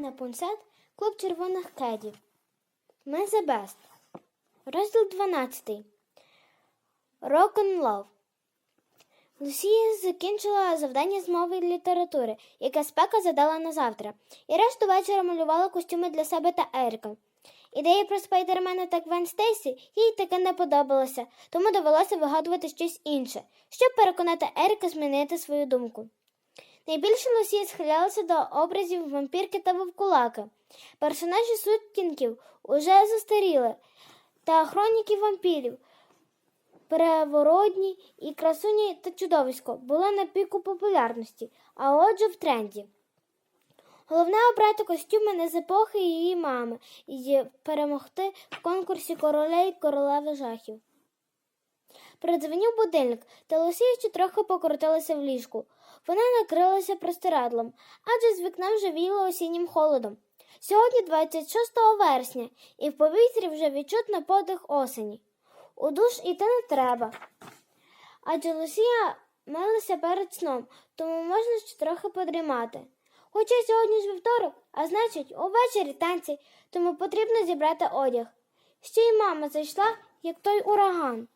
на пунсет клуб червоних кедів. Ми the best. Розділ 12. Rock and Love. Лусія закінчила завдання з мови і літератури, яке спека задала на завтра, і решту вечора малювала костюми для себе та Ерика. Ідея про спайдермена та Гвен Стейсі їй таки не подобалася, тому довелося вигадувати щось інше, щоб переконати Ерика змінити свою думку. Найбільше Лусія схилялася до образів вампірки та вовкулаки. Персонажі сутінків уже застаріли, та хроніки вампірів, перевородні і красуні та чудовисько були на піку популярності, а отже в тренді. Головне обрати костюми не з епохи її мами і перемогти в конкурсі короля і королеви жахів. Передзвонив будильник, та Лосія ще трохи покрутилася в ліжку. Вона накрилася простирадлом, адже з вікна вже віяло осіннім холодом. Сьогодні 26 вересня, і в повітрі вже відчутно подих осені. У душ іти не треба. Адже Лусія милася перед сном, тому можна ще трохи подрімати. Хоча сьогодні ж вівторок, а значить, увечері танці, тому потрібно зібрати одяг. Ще й мама зайшла, як той ураган,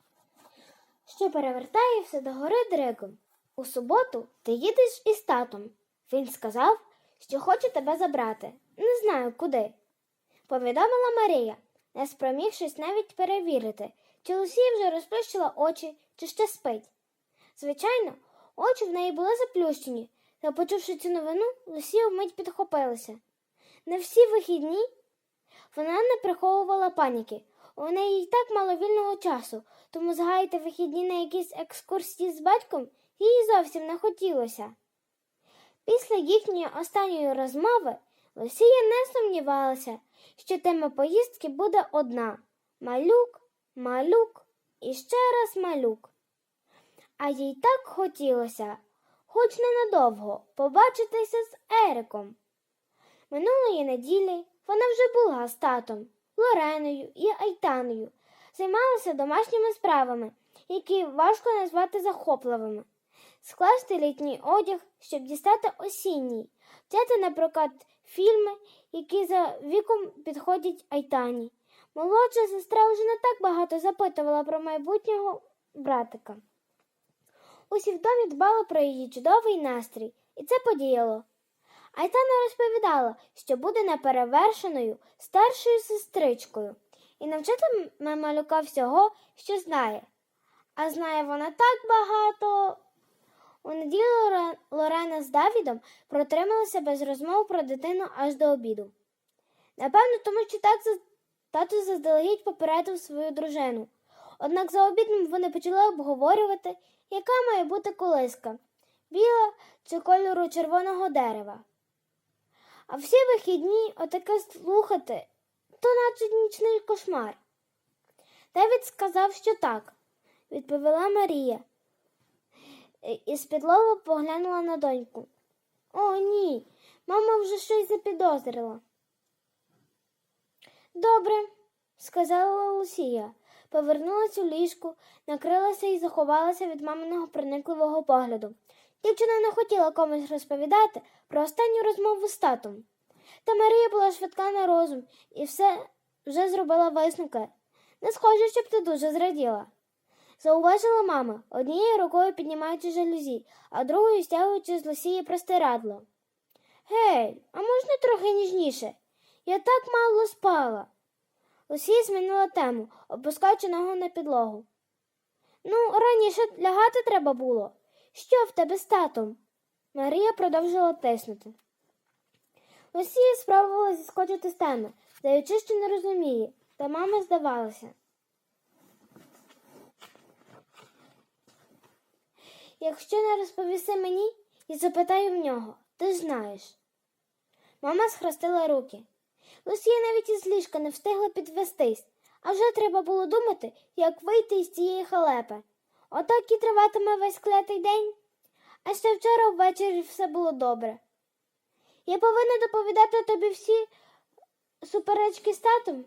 що перевертає все догори дригом. У суботу ти їдеш із татом. Він сказав, що хоче тебе забрати. Не знаю куди. Повідомила Марія, не спромігшись навіть перевірити, чи Лусія вже розплющила очі, чи ще спить. Звичайно, очі в неї були заплющені, та, почувши цю новину, Лусія вмить підхопилася. На всі вихідні вона не приховувала паніки. У неї й так мало вільного часу, тому згаяти вихідні на якісь екскурсії з батьком їй зовсім не хотілося. Після їхньої останньої розмови Лусія не сумнівалася, що тема поїздки буде одна малюк, малюк і ще раз малюк. А їй так хотілося, хоч ненадовго, побачитися з Ериком. Минулої неділі вона вже була з татом, Лореною і Айтаною, займалася домашніми справами, які важко назвати захопливими, скласти літній одяг, щоб дістати осінній, взяти на прокат фільми, які за віком підходять Айтані. Молодша сестра вже не так багато запитувала про майбутнього братика. Усі в домі дбали про її чудовий настрій, і це подіяло. Айтана розповідала, що буде неперевершеною старшою сестричкою і навчатиме малюка всього, що знає. А знає вона так багато. У неділю Лоре- Лорена з Давідом протрималася без розмов про дитину аж до обіду. Напевно, тому що так тато заздалегідь попередив свою дружину. Однак за обідом вони почали обговорювати, яка має бути колиска біла чи кольору червоного дерева. А всі вихідні отаке слухати, то наче нічний кошмар. Девід сказав, що так, відповіла Марія. І- І спідлово поглянула на доньку. О, ні, мама вже щось запідозрила. Добре, сказала Лусія, повернулася у ліжку, накрилася і заховалася від маминого проникливого погляду. Дівчина не хотіла комусь розповідати про останню розмову з татом. Та Марія була швидка на розум і все вже зробила висновки. Не схоже, щоб ти дуже зраділа. Зауважила мама, однією рукою піднімаючи жалюзі, а другою стягуючи з Лусії простирадло. Гей, а можна трохи ніжніше? Я так мало спала. Лусія змінила тему, опускаючи ногу на підлогу. Ну, раніше лягати треба було. Що в тебе з татом? Марія продовжила тиснути. Лусія спробувала зіскочити з теми, здаючи, що не розуміє, та мама здавалася. Якщо не розповіси мені і запитаю в нього, ти знаєш. Мама схрестила руки. Лусія навіть із ліжка не встигла підвестись, а вже треба було думати, як вийти із цієї халепи. Отак і триватиме весь клятий день. А ще вчора ввечері все було добре. Я повинна доповідати тобі всі суперечки з татом?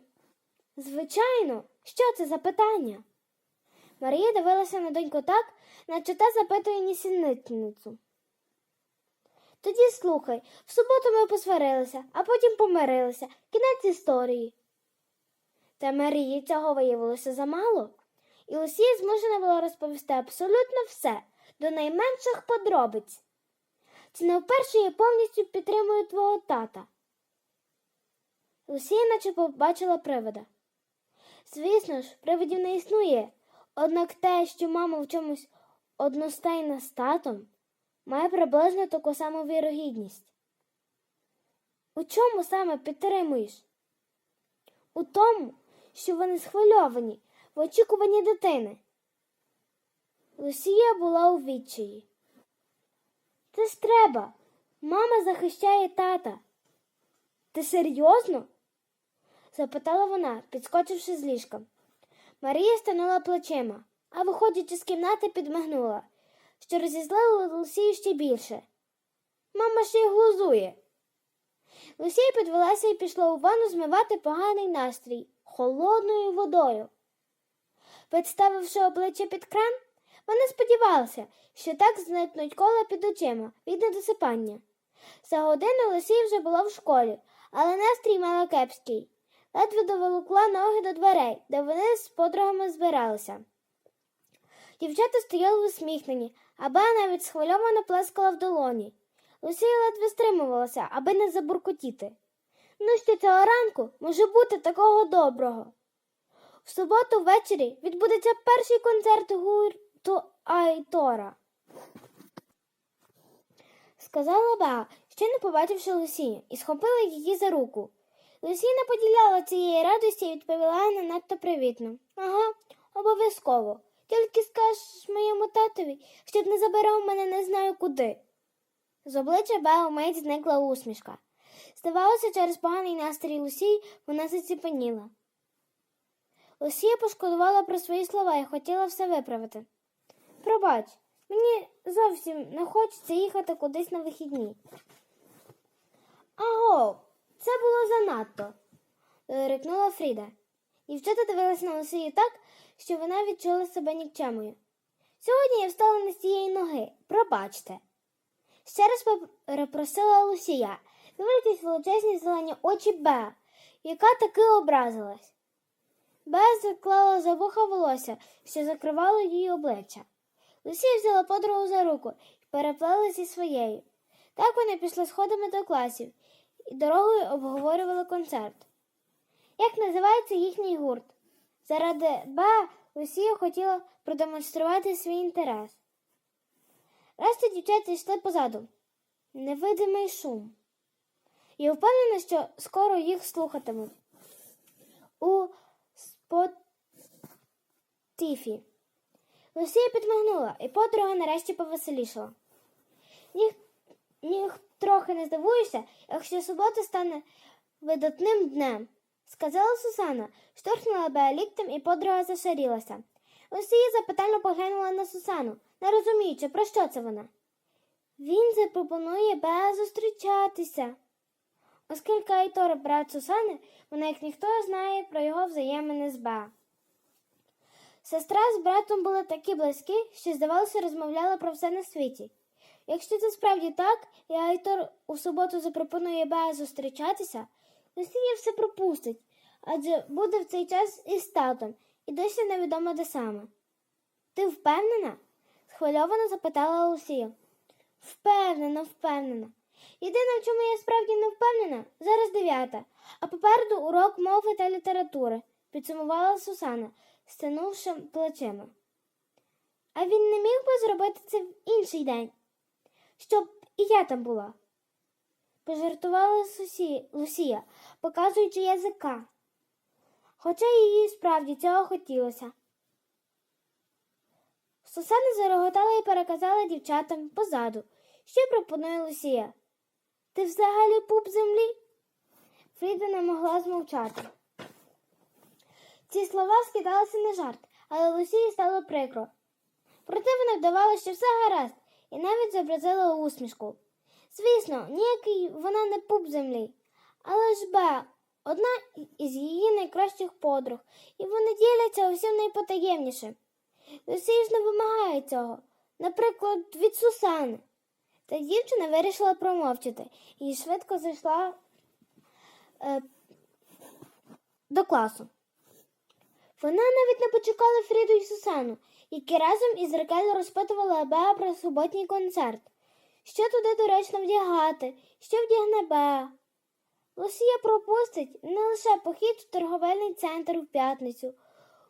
Звичайно, що це за питання? Марія дивилася на доньку так, наче та запитує нісенітницю. Тоді слухай, в суботу ми посварилися, а потім помирилися. Кінець історії. Та Марії цього виявилося замало, і Лусія змушена була розповісти абсолютно все, до найменших подробиць. Це не вперше я повністю підтримую твого тата. Лусія наче побачила привида. Звісно ж, привидів не існує, однак те, що мама в чомусь одностайна з татом, має приблизно таку саму вірогідність. У чому саме підтримуєш? У тому, що вони схвильовані в очікуванні дитини. Лусія була у відчаї. Це ж треба. Мама захищає тата. Ти серйозно? запитала вона, підскочивши з ліжка. Марія станула плечима, а, виходячи з кімнати, підмигнула, що розізлила Лусію ще більше. Мама ще й глузує. Лусія підвелася і пішла у ванну змивати поганий настрій холодною водою. Підставивши обличчя під кран, вона сподівалася, що так зникнуть кола під очима від недосипання. За годину Лисій вже була в школі, але настрій мала кепський. Ледве доволокла ноги до дверей, де вони з подругами збиралися. Дівчата стояли усміхнені, а Беа навіть схвильовано плескала в долоні. Лусія ледве стримувалася, аби не забуркотіти. Ну, що цього ранку може бути такого доброго. В суботу ввечері відбудеться перший концерт гурту Айтора. Сказала Беа, ще не побачивши Лусію, і схопила її за руку. Лусія не поділяла цієї радості і відповіла не надто привітно. Ага, обов'язково. Тільки скажеш моєму татові, щоб не забирав мене не знаю куди. З обличчя Беа мить зникла усмішка. Здавалося, через поганий настрій Лусій вона заціпеніла. Лусія пошкодувала про свої слова і хотіла все виправити. Пробач, мені зовсім не хочеться їхати кудись на вихідні. Аго, це було занадто, рикнула Фріда. Дівчата дивилися на Лусію так, що вона відчула себе нікчемою. Сьогодні я встала з цієї ноги. Пробачте. Ще раз перепросила Лусія, дивитись величезні зелені очі Бе, яка таки образилась. Бе заклала за вуха волосся, що закривало її обличчя. Лусія взяла подругу за руку і переплела зі своєю. Так вони пішли сходами до класів і дорогою обговорювали концерт. Як називається їхній гурт? Заради Б Лусія хотіла продемонструвати свій інтерес. Решта дівчата йшли позаду. Невидимий шум. Я впевнена, що скоро їх слухатимуть. У спотіфі. Лусія підмигнула, і подруга нарешті повеселішала. Ніх, ніх трохи не здивуєшся, якщо субота стане видатним днем, сказала Сусана, штовхнула Беа ліктем, і подруга зашарілася. Лусія запитально поглянула на Сусану, не розуміючи, про що це вона. Він запропонує Беа зустрічатися. Оскільки Айтор брат Сусани, вона, як ніхто, знає про його взаємини з Беа. Сестра з братом були такі близькі, що, здавалося, розмовляли про все на світі. Якщо це справді так, і Айтор у суботу запропонує Беа зустрічатися, Лусія все пропустить, адже буде в цей час із татом, і досі невідомо де саме. Ти впевнена? схвильовано запитала Лусія. Впевнена, впевнена. Єдине, в чому я справді не впевнена, зараз дев'ята, а попереду урок мови та літератури, підсумувала Сусана, стинувши плечима. А він не міг би зробити це в інший день, щоб і я там була. Пожартувала Лусія, показуючи язика. Хоча їй справді цього хотілося. Сусана зареготала і переказала дівчатам позаду, що пропонує Лусія. Ти взагалі пуп землі? Фріда не могла змовчати. Ці слова скидалися на жарт, але Лусії стало прикро. Проте вона вдавала, що все гаразд, і навіть зобразила усмішку. Звісно, ніякий вона не пуп землі, але ж Бе одна із її найкращих подруг, і вони діляться усім найпотаємніше. Лусія ж не вимагає цього, наприклад, від Сусани. Та дівчина вирішила промовчати і швидко зайшла е, до класу. Вона навіть не почекала Фріду і Сусану, які разом із Ракель розпитували Беа про суботній концерт. Що туди доречно вдягати, що вдягне Беа. Лусія пропустить не лише похід в торговельний центр в п'ятницю,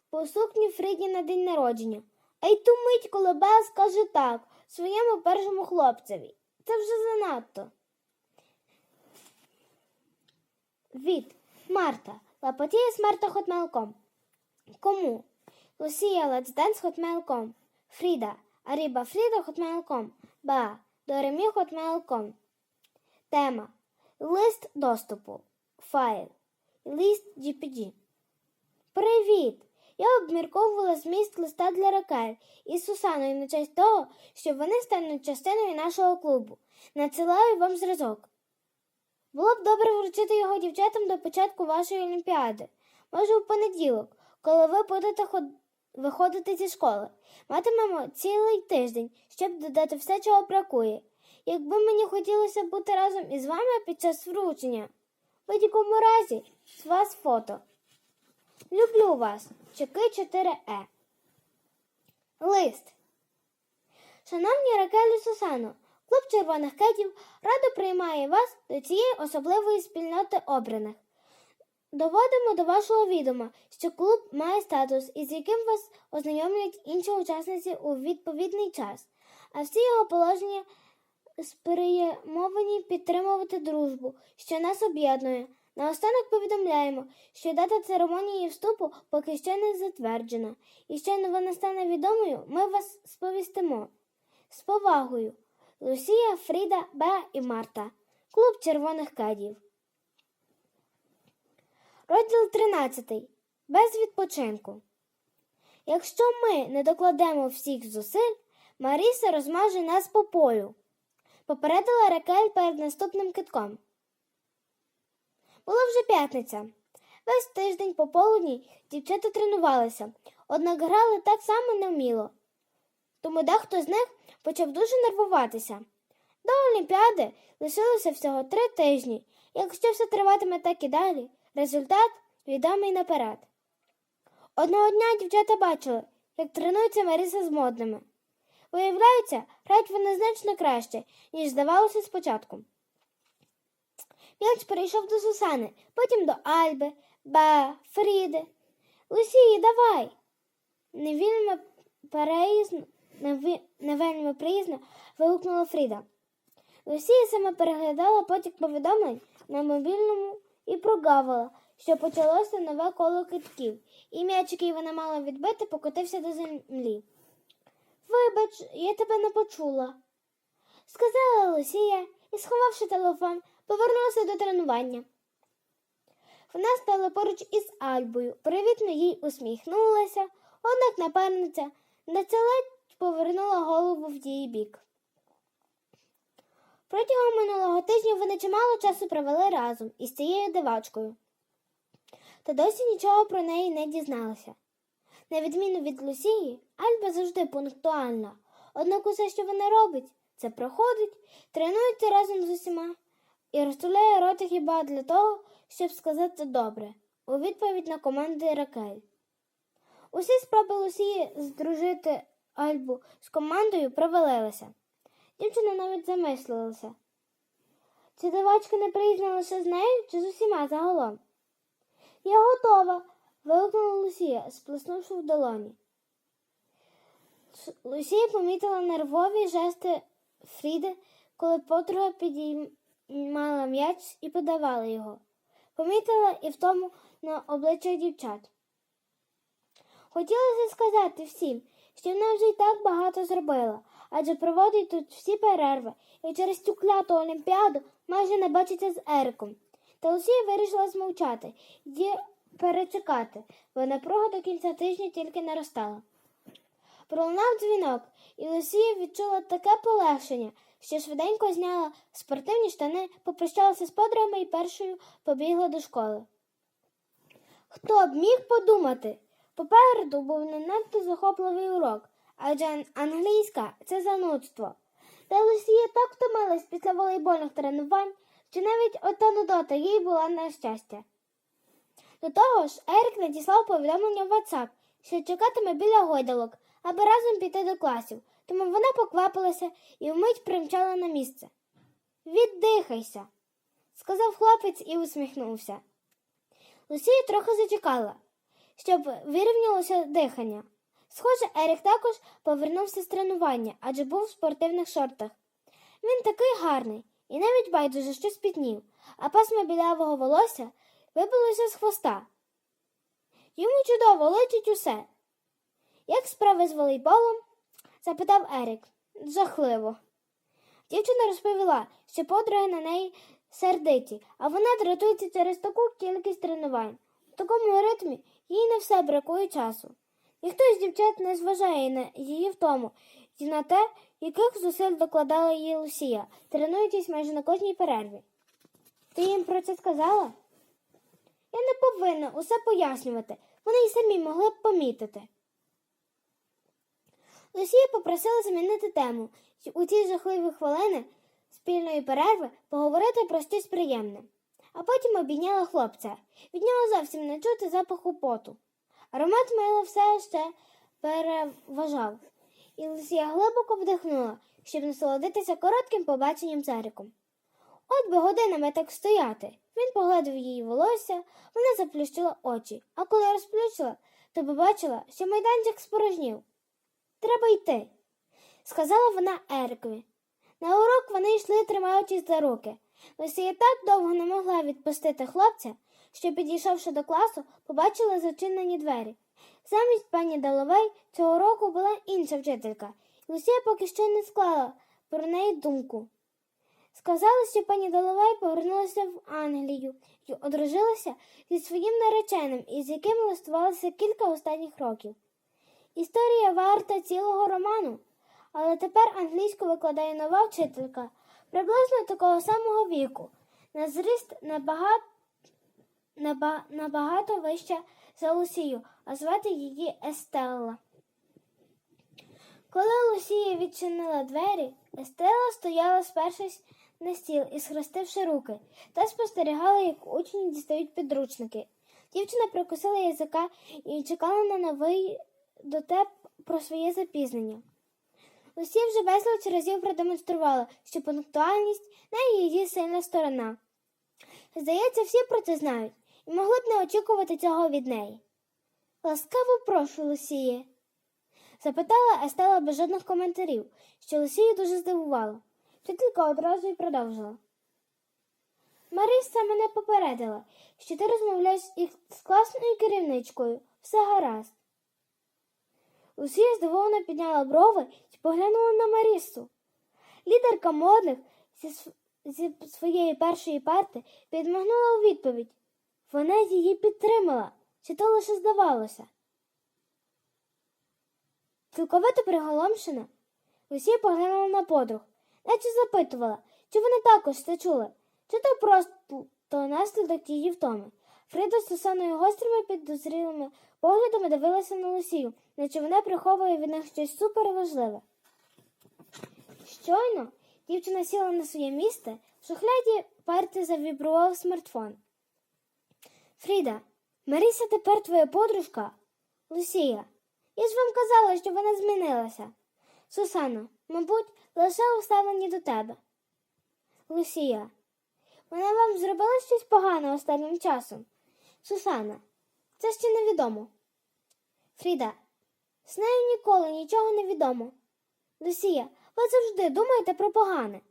по сукні Фріді на день народження, а й ту мить, коли Беа скаже так своєму першому хлопцеві. Це вже занадто. Від Марта. Лапотіє смерта хотмелком. Кому? Лусія Лацденс хотмелком. Фріда. Аріба Фріда хотмелком. Ба. Доремі хотмелком. Тема. Лист доступу. Файл. Лист GPG. Привіт! Я обмірковувала зміст листа для Ракель із Сусаною на честь того, що вони стануть частиною нашого клубу. Надсилаю вам зразок. Було б добре вручити його дівчатам до початку вашої олімпіади. Може, в понеділок, коли ви будете ход... виходити зі школи. Матимемо цілий тиждень, щоб додати все, чого бракує. Якби мені хотілося бути разом із вами під час вручення. В будь-якому разі, з вас фото. Люблю вас. Чеки 4Е. Лист. Шановні Ракель і Сусано, клуб червоних кетів радо приймає вас до цієї особливої спільноти обраних. Доводимо до вашого відома, що клуб має статус, із яким вас ознайомлюють інші учасниці у відповідний час, а всі його положення спрямовані підтримувати дружбу, що нас об'єднує. Наостанок повідомляємо, що дата церемонії вступу поки що не затверджена, і щойно вона стане відомою, ми вас сповістимо. З повагою. Лусія, Фріда, Беа і Марта. Клуб червоних кадів. Розділ 13. Без відпочинку. Якщо ми не докладемо всіх зусиль, Маріса розмаже нас по полю. Попередила Ракель перед наступним китком. Була вже п'ятниця. Весь тиждень пополудні дівчата тренувалися, однак грали так само невміло. Тому дехто з них почав дуже нервуватися. До Олімпіади лишилося всього три тижні. Якщо все триватиме так і далі, результат відомий наперед. Одного дня дівчата бачили, як тренується Маріса з модними. Виявляється, грають вони значно краще, ніж здавалося спочатку. М'яч перейшов до Сусани, потім до Альби, Бе, Фріди. Лусії, давай. Невільно переїзно, неві- невельми приїзно вигукнула Фріда. Лусія саме переглядала потік повідомлень на мобільному і прогавила, що почалося нове коло китків, і м'яч, який вона мала відбити, покотився до землі. Вибач, я тебе не почула, сказала Лусія і, сховавши телефон, повернулася до тренування. Вона стала поруч із Альбою, привітно їй усміхнулася, однак напарниця на це ледь повернула голову в її бік. Протягом минулого тижня вони чимало часу провели разом із цією дивачкою. Та досі нічого про неї не дізналася. На відміну від Лусії, Альба завжди пунктуальна. Однак усе, що вона робить, це проходить, тренується разом з усіма і розтуляє рота хіба для того, щоб сказати добре, у відповідь на команди Ракель. Усі спроби Лусії здружити Альбу з командою провалилися. Дівчина навіть замислилася. Чи дивачка не приїзна лише з нею чи з усіма загалом? Я готова. вигукнула Лусія, сплеснувши в долоні. Лусія помітила нервові жести Фріди, коли подруга підіймала м'яч і подавала його. Помітила і в тому на обличчях дівчат. Хотілося сказати всім, що вона вже й так багато зробила, адже проводить тут всі перерви і через цю кляту олімпіаду майже не бачиться з Ериком. Та Лусія вирішила змовчати і перечекати, бо напруга до кінця тижня тільки наростала. Пролунав дзвінок, і Лусія відчула таке полегшення, що швиденько зняла спортивні штани, попрощалася з подругами і першою побігла до школи. Хто б міг подумати? Попереду був не надто захопливий урок, адже англійська це занудство. Та Лусія так втомилась після волейбольних тренувань, що навіть ота нудота їй була на щастя. До того ж, Ерік надіслав повідомлення в WhatsApp, що чекатиме біля гойдалок, аби разом піти до класів, тому вона поквапилася і вмить примчала на місце. Віддихайся, сказав хлопець і усміхнувся. Лусія трохи зачекала, щоб вирівнялося дихання. Схоже, Ерік також повернувся з тренування, адже був в спортивних шортах. Він такий гарний і навіть байдуже, що спітнів, а пасма білявого волосся вибилося з хвоста. Йому чудово личить усе. Як справи з волейболом? запитав Ерік. Жахливо. Дівчина розповіла, що подруги на неї сердиті, а вона дратується через таку кількість тренувань. В такому ритмі їй на все бракує часу. Ніхто з дівчат не зважає на її втому і на те, яких зусиль докладала її Лусія, тренуючись майже на кожній перерві. Ти їм про це сказала? Я не повинна усе пояснювати. Вони й самі могли б помітити. Лусія попросила змінити тему і у ці жахливі хвилини спільної перерви поговорити про щось приємне, а потім обійняла хлопця. Від нього зовсім не чути запаху поту. Аромат мила все ще переважав, і Лусія глибоко вдихнула, щоб насолодитися коротким побаченням з От би годинами так стояти. Він погладив її волосся, вона заплющила очі, а коли розплющила, то побачила, що майданчик спорожнів. Треба йти, сказала вона Ерикові. На урок вони йшли, тримаючись за руки. Лисія так довго не могла відпустити хлопця, що, підійшовши до класу, побачила зачинені двері. Замість пані Даловей цього року була інша вчителька, і Лусія поки що не склала про неї думку. Сказали, що пані Доловай повернулася в Англію і одружилася зі своїм нареченим, із яким листувалася кілька останніх років. Історія варта цілого роману, але тепер англійську викладає нова вчителька, приблизно такого самого віку, на зріст набагато, вища за Лусію, а звати її Естелла. Коли Лусія відчинила двері, Естела стояла, спершись на стіл і схрестивши руки, та спостерігала, як учні дістають підручники. Дівчина прикусила язика і чекала на новий дотеп про своє запізнення. Лусія вже безліч разів продемонструвала, що пунктуальність не її сильна сторона. Здається, всі про це знають і могли б не очікувати цього від неї. Ласкаво прошу, Лусіє, запитала Естела без жодних коментарів, що Лусію дуже здивувало. Вчителька одразу й продовжила. Мариса мене попередила, що ти розмовляєш із класною керівничкою. Все гаразд. Лусія здивовано підняла брови і поглянула на Марісу. Лідерка модних зі, зі своєї першої парти підмигнула у відповідь. Вона її підтримала, чи то лише здавалося. Цілковито приголомшена, Лусія поглянула на подруг, наче запитувала, чи вони також це чули, чи то просто то наслідок її втоми. Фрида з Сусаною гострими підозрілими поглядами дивилася на Лусію, наче вона приховує від них щось суперважливе. Щойно дівчина сіла на своє місце, в шухляді парти завібрував смартфон. Фріда, Маріса тепер твоя подружка? Лусія, я ж вам казала, що вона змінилася. Сусано, мабуть, лише у ставленні до тебе. Лусія, вона вам зробила щось погане останнім часом. Сусана, це ще невідомо. Фріда, з нею ніколи нічого не відомо. Лусія, ви завжди думаєте про погане.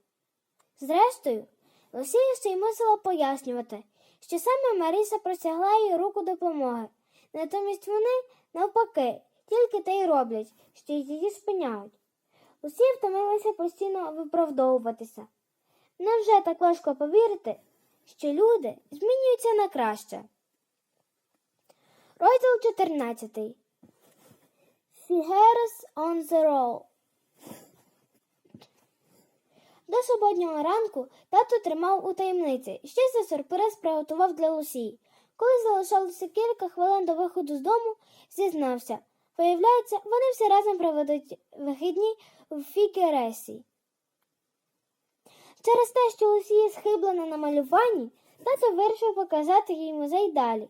Зрештою, Лусія ще й мусила пояснювати, що саме Маріса простягла їй руку допомоги. Натомість вони, навпаки, тільки те й роблять, що її спиняють. Усі втомилися постійно виправдовуватися. Невже так важко повірити, що люди змінюються на краще? Розділ 14. Figueres on the roll. До суботнього ранку тато тримав у таємниці, що за сюрприз приготував для Лусії. Коли залишалося кілька хвилин до виходу з дому, зізнався. Виявляється, вони всі разом проведуть вихідні в Фікересі. Через те, що Лусія схиблена на малюванні, тато вирішив показати їй музей далі.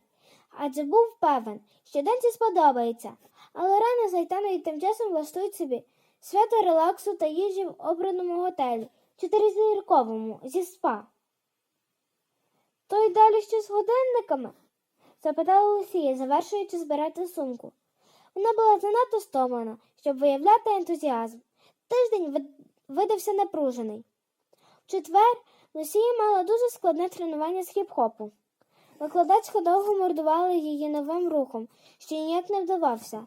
Адже був певен, що доньці сподобається. Але Лорена з Айтаною тим часом влаштують собі свято релаксу та їжі в обраному готелі, чотиризірковому, зі спа. То й далі що з годинниками? запитала Лусія, завершуючи збирати сумку. Вона була занадто стомлена, щоб виявляти ентузіазм. Тиждень вид- видався напружений. В четвер Лусія мала дуже складне тренування з хіп-хопу. Викладачка довго мордувала її новим рухом, що ніяк не вдавався.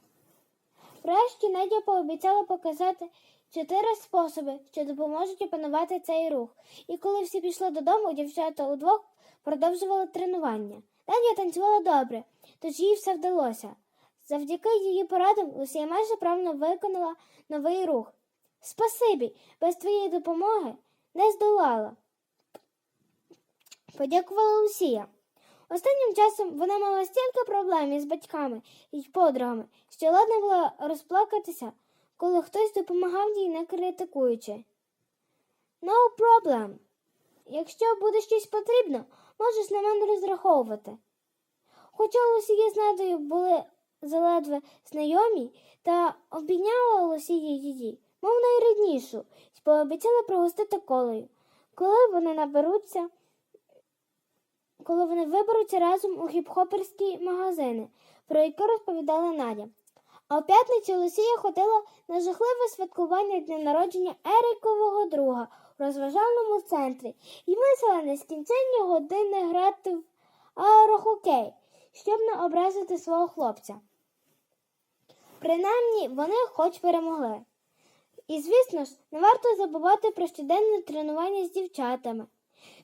Врешті Надя пообіцяла показати чотири способи, що допоможуть опанувати цей рух. І коли всі пішли додому, дівчата удвох продовжували тренування. Надя танцювала добре, тож їй все вдалося. Завдяки її порадам Лусія майже правильно виконала новий рух. Спасибі, без твоєї допомоги не здолала. Подякувала Лусія. Останнім часом вона мала стільки проблем із батьками і подругами, що ладна була розплакатися, коли хтось допомагав їй не критикуючи. No problem. Якщо буде щось потрібно, можеш на мене розраховувати. Хоча Лусія з Надою були заледве знайомі, та обійняла Лусія її, мов найріднішу, і пообіцяла пригостити колою, коли вони наберуться коли вони виберуться разом у хіп-хоперські магазини, про які розповідала Надя. А у п'ятницю Лусія ходила на жахливе святкування дня народження Ерикового друга у розважальному центрі і мусила нескінченні години грати в аерохокей, щоб не образити свого хлопця. Принаймні вони хоч перемогли. І, звісно ж, не варто забувати про щоденне тренування з дівчатами.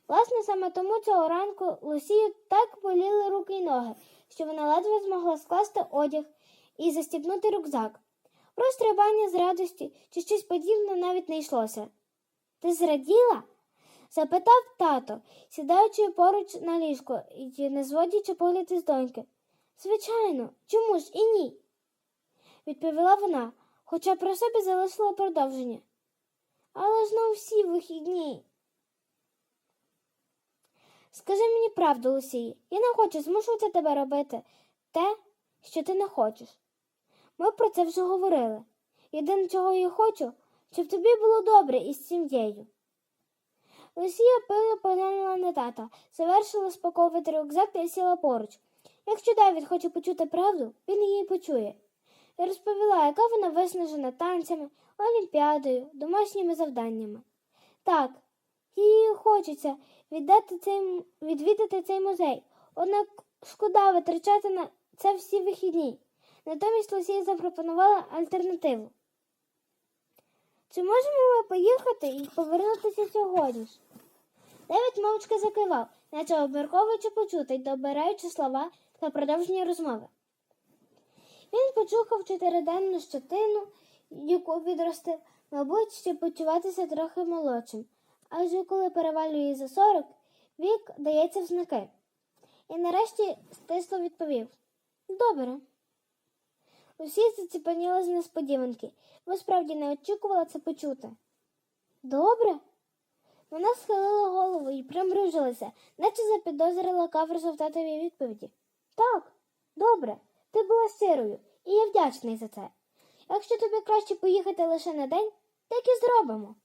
Власне, саме тому цього ранку Лусію так боліли руки й ноги, що вона ледве змогла скласти одяг і застібнути рюкзак. Про стрибання з радості чи щось подібне навіть не йшлося. Ти зраділа? запитав тато, сідаючи поруч на ліжко і не зводячи погляд із доньки. Звичайно, чому ж і ні? відповіла вона, хоча про себе залишила продовження. Але ж на всі вихідні. Скажи мені правду, Лусії, я не хочу змушувати тебе робити те, що ти не хочеш. Ми про це вже говорили. Єдине, чого я хочу, щоб тобі було добре із сім'єю. Лусія пильно поглянула на тата, завершила спаковувати рюкзак та сіла поруч. Якщо Давід хоче почути правду, він її почує. Я розповіла, яка вона виснажена танцями, олімпіадою, домашніми завданнями. Так, їй хочеться віддати цей, відвідати цей музей, однак шкода витрачати на це всі вихідні. Натомість Лусія запропонувала альтернативу. Чи можемо ми поїхати і повернутися сьогодні ж? Девід мовчки закивав, наче обмірковуючи почути й добираючи слова для продовження розмови. Він почухав чотириденну щетину, яку відростив, мабуть, щоб почуватися трохи молодшим, адже коли перевалює за сорок, вік дається в знаки. І нарешті стисло відповів Добре. Усі заціпаніли з несподіванки, бо справді не очікувала це почути. Добре? Вона схилила голову і примружилася, наче запідозрила каверзу в татовій відповіді. Так, добре, ти була щирою, і я вдячний за це. Якщо тобі краще поїхати лише на день, так і зробимо.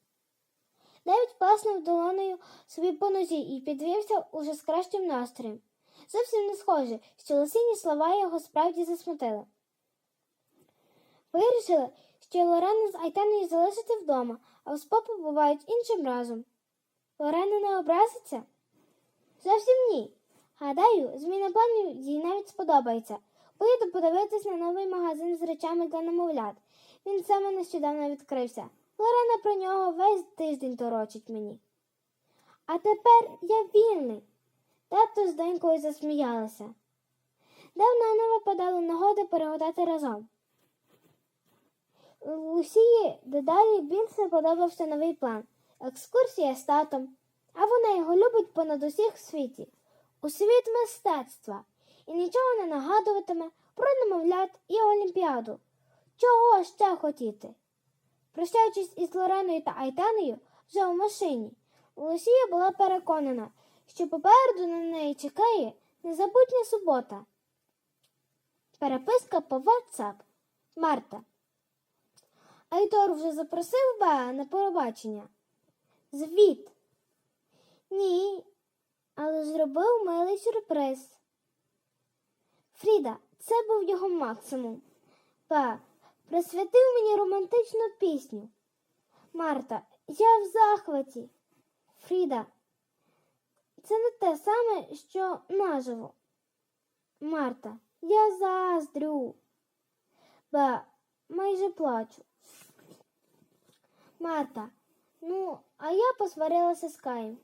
Девід паснув долонею собі по нозі і підвівся уже з кращим настроєм. Зовсім не схоже, що лосині слова його справді засмутили. Вирішили, що Лорена з Айтаною залишити вдома, а в спа побувають іншим разом. Лорена не образиться? Зовсім ні. Гадаю, зміна планів їй навіть сподобається. Поїду подивитись на новий магазин з речами для немовлят. Він саме нещодавно відкрився. Лорена про нього весь тиждень торочить мені. А тепер я вільний. Тато з донькою засміялися. Давно не випадало нагоди переготати разом. Лусії дедалі більше подобався новий план екскурсія з татом, а вона його любить понад усіх в світі, у світ мистецтва, і нічого не нагадуватиме про немовлят і Олімпіаду. Чого ще хотіти? Прощаючись із Лореною та Айтаною вже у машині, Лусія була переконана, що попереду на неї чекає незабутня субота. Переписка по WhatsApp. Марта. Айдор вже запросив Беа на побачення. Звіт. Ні, але зробив милий сюрприз. Фріда, це був його максимум. Ба, присвятив мені романтичну пісню. Марта, я в захваті. Фріда, це не те саме, що наживо. Марта, я заздрю. Ба, майже плачу. Марта, ну, а я посварилася з Каєм.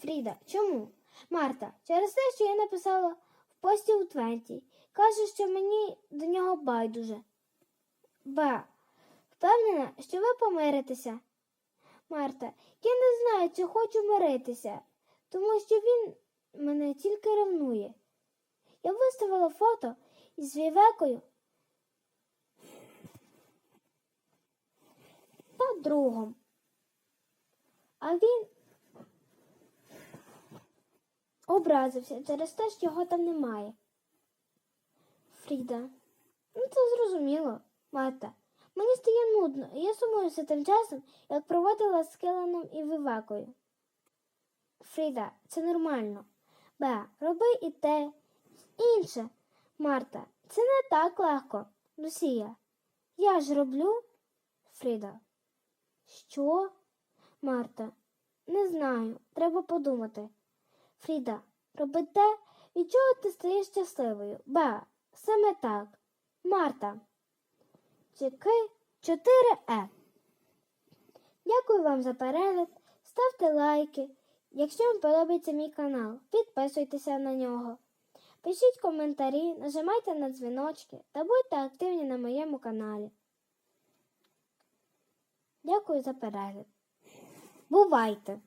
Фріда, чому? Марта, через те, що я написала в пості у Твенті. Каже, що мені до нього байдуже. Ба, впевнена, що ви помиритеся. Марта, я не знаю, чи хочу миритися, тому що він мене тільки ревнує. Я виставила фото із Вівекою та другом. А він образився через те, що його там немає. Фріда. Ну, це зрозуміло, Марта. Мені стає нудно, і я сумуюся тим часом, як проводила з Келаном і Вивекою. Фріда, це нормально. Бе, роби і те, інше. Марта, це не так легко. Лусія. Я ж роблю. Фріда. Що? Марта. Не знаю. Треба подумати. Фріда, роби те, від чого ти стаєш щасливою. Ба, саме так. Марта. Чеки 4Е. Дякую вам за перегляд. Ставте лайки. Якщо вам подобається мій канал, підписуйтеся на нього. Пишіть коментарі, нажимайте на дзвіночки та будьте активні на моєму каналі. Дякую за перегляд. Бувайте!